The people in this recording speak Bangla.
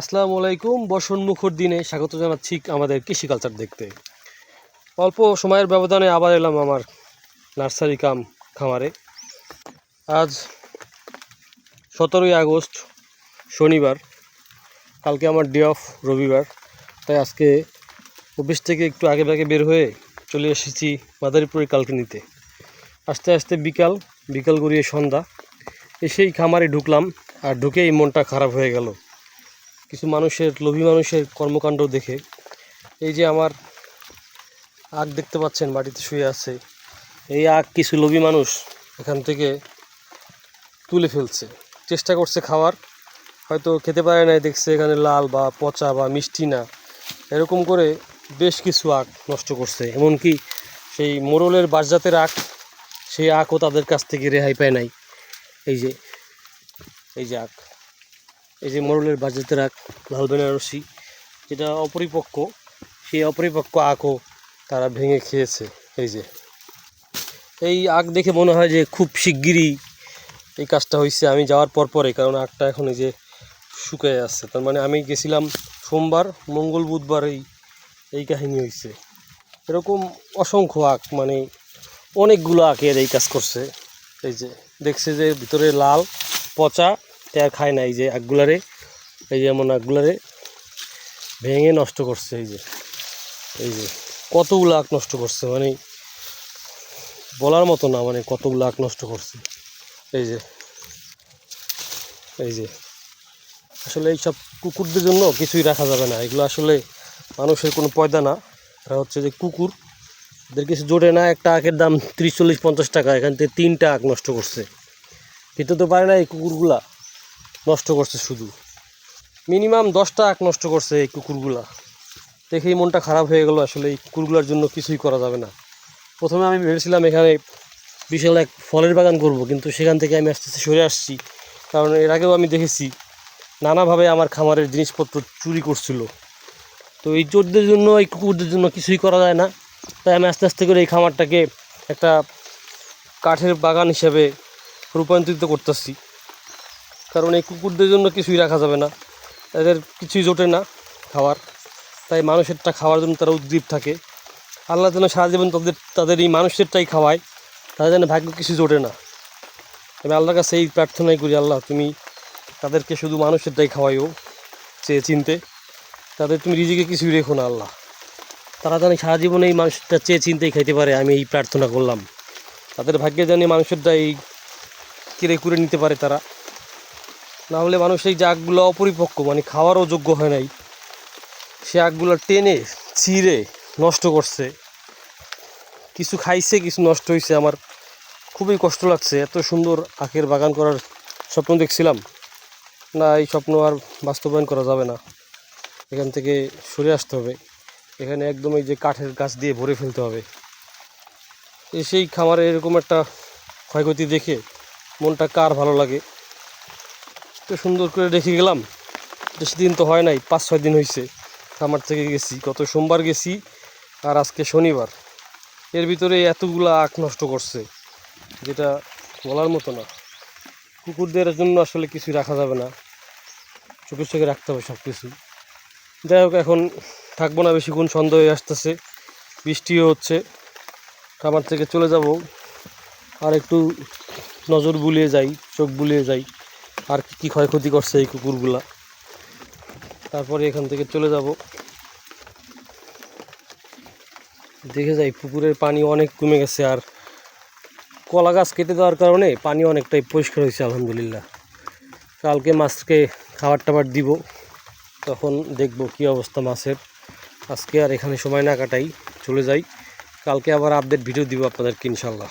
আসসালামু আলাইকুম বর্ষণ মুখর দিনে স্বাগত জানাচ্ছি আমাদের কৃষি কালচার দেখতে। অল্প সময়ের ব্যবধানে আবার এলাম আমার নার্সারি কাম খামারে। আজ সতেরোই আগস্ট, শনিবার। কালকে আমার ডে অফ রবিবার। তাই আজকে অফিস থেকে একটু আগে ভাগে বের হয়ে চলে এসেছি মাদারীপুরের কালকে নিতে আস্তে আস্তে বিকাল বিকাল গড়িয়ে সন্ধ্যা। এসেই খামারে ঢুকলাম আর ঢুকেই মনটা খারাপ হয়ে গেল। কিছু মানুষের, লোভী মানুষের কর্মকাণ্ড দেখে। এই যে আমার আগ দেখতে পাচ্ছেন, বাড়িতে শুয়ে আছে। এই আগ কিছু লোভী মানুষ এখান থেকে তুলে ফেলছে। চেষ্টা করছে খাওয়ার। হয়তো খেতে পারে নাই, দেখছে এখানে লাল বা পচা বা মিষ্টি না। এরকম করে বেশ কিছু আখ নষ্ট করছে। এমনকি সেই মোরলের বাসজাতের আখ সেই আখও তাদের কাছ থেকে রেহাই পায় নাই। এই যে এই যে আখ এই যে মোরলের বাজেতের আখ লাল বেনারসি, যেটা অপরিপক্ক, সেই অপরিপক্ক আখও তারা ভেঙে খেয়েছে, এই যে। এই আখ দেখে মনে হয় যে খুব শিগগিরই এই কাজটা হয়েছে আমি যাওয়ার পর পরে, কারণ আখটা এখন এই যে শুকিয়ে আসছে তার মানে আমি গেছিলাম সোমবার, মঙ্গল, বুধবার এই এই কাহিনী হয়েছে এরকম অসংখ্য আখ মানে অনেকগুলো আখের এই কাজ করছে, এই যে। দেখছে যে ভিতরে লাল, পচা আর খায় না, এই যে আখগুলারে এই যে এমন আখগুলারে ভেঙে নষ্ট করছে, এই যে এই যে, কতগুলো আখ নষ্ট করছে মানে বলার মতো না মানে কতগুলো আখ নষ্ট করছে, এই যে এই যে, আসলে এইসব কুকুরদের জন্য কিছুই রাখা যাবে না, এগুলো আসলে মানুষের কোনো পয়দা না, এরা হচ্ছে যে কুকুর এদের কিছু জোটে না, একটা আখের দাম ত্রিশ, চল্লিশ, পঞ্চাশ টাকা, এখান থেকে তিনটা আখ নষ্ট করছে খেতে তো পারে না এই কুকুরগুলা নষ্ট করছে শুধু। মিনিমাম দশটা আখ নষ্ট করছে এই কুকুরগুলা। দেখেই মনটা খারাপ হয়ে গেল আসলে এই কুকুরগুলোর জন্য কিছুই করা যাবে না। প্রথমে আমি ভেবেছিলাম এখানে বিশাল এক ফলের বাগান করব, কিন্তু সেখান থেকে আমি আস্তে আস্তে সরে আসছি। কারণ এর আগেও আমি দেখেছি, নানাভাবে আমার খামারের জিনিসপত্র চুরি করছিল। তো এই চোরদের জন্য, এই কুকুরদের জন্য কিছুই করা যায় না। তাই আমি আস্তে আস্তে করে এই খামারটাকে একটা কাঠের বাগান হিসাবে রূপান্তরিত করতেছি। কারণ এই কুকুরদের জন্য কিছুই রাখা যাবে না। এদের কিছুই জোটে না খাওয়ার। তাই মানুষেরটা খাওয়ার জন্য তারা উদ্গ্রীব থাকে। আল্লাহ যেন সারা জীবন তাদের তাদের এই মানুষেরটাই খাওয়ায় তাদের যেন ভাগ্য কিছু জোটে না। আমি আল্লাহর কাছে এই প্রার্থনাই করি, আল্লাহ তুমি তাদেরকে শুধু মানুষেরটাই খাওয়াইও চেয়ে চিনতে। তাদের তুমি রিজিকে কিছুই রেখো না, আল্লাহ। তারা যেন সারা জীবনে এই মানুষটা চেয়ে চিনতেই খাইতে পারে, আমি এই প্রার্থনা করলাম। তাদের ভাগ্যে যেন জানি মানুষেরটা এই কেড়ে কুড়ে নিতে পারে তারা। না হলে মানুষ এই যে আগগুলো অপরিপক্ক মানে খাওয়ারও যোগ্য হয় নাই। সে আগগুলো টেনে, ছিঁড়ে, নষ্ট করছে। কিছু খাইছে, কিছু নষ্ট হয়েছে আমার খুবই কষ্ট লাগছে। এত সুন্দর আখের বাগান করার স্বপ্ন দেখছিলাম। না, এই স্বপ্ন আর বাস্তবায়ন করা যাবে না। এখান থেকে সরে আসতে হবে। এখানে একদম এই যে কাঠের গাছ দিয়ে ভরে ফেলতে হবে। সেই খামারে এরকম একটা ক্ষয়ক্ষতি দেখে মনটা কার ভালো লাগে? তো সুন্দর করে রেখে গেলাম। বেশি দিন তো হয় নাই, পাঁচ, ছয় দিন হয়েছে খামার থেকে গেছি, গত সোমবার গেছি আর আজকে শনিবার। এর ভিতরে এতগুলো আখ নষ্ট করছে, যেটা বলার মতো না। কুকুরদের জন্য আসলে কিছু রাখা যাবে না। চোখে চোখে রাখতে হবে সব কিছু যাই হোক, এখন থাকব না বেশিক্ষণ, সন্ধ্যা হয়ে আসতেছে, বৃষ্টিও হচ্ছে। খামার থেকে চলে যাব। আর একটু নজর বুলিয়ে যাই, চোখ বুলিয়ে যাই। আর কী কী ক্ষয়ক্ষতি করছে এই কুকুরগুলা। তারপরে এখান থেকে চলে যাব। দেখে যাই, পুকুরের পানি অনেক কমে গেছে আর কলা গাছ কেটে দেওয়ার কারণে পানি অনেকটাই পরিষ্কার হয়েছে, আলহামদুলিল্লাহ। কালকে মাছকে খাবার টাবার দিব, তখন দেখব কি অবস্থা মাছের। আজকে আর এখানে সময় না কাটাই, চলে যাই। কালকে আবার আপডেট ভিডিও দিব আপনাদেরকে, ইনশাল্লাহ।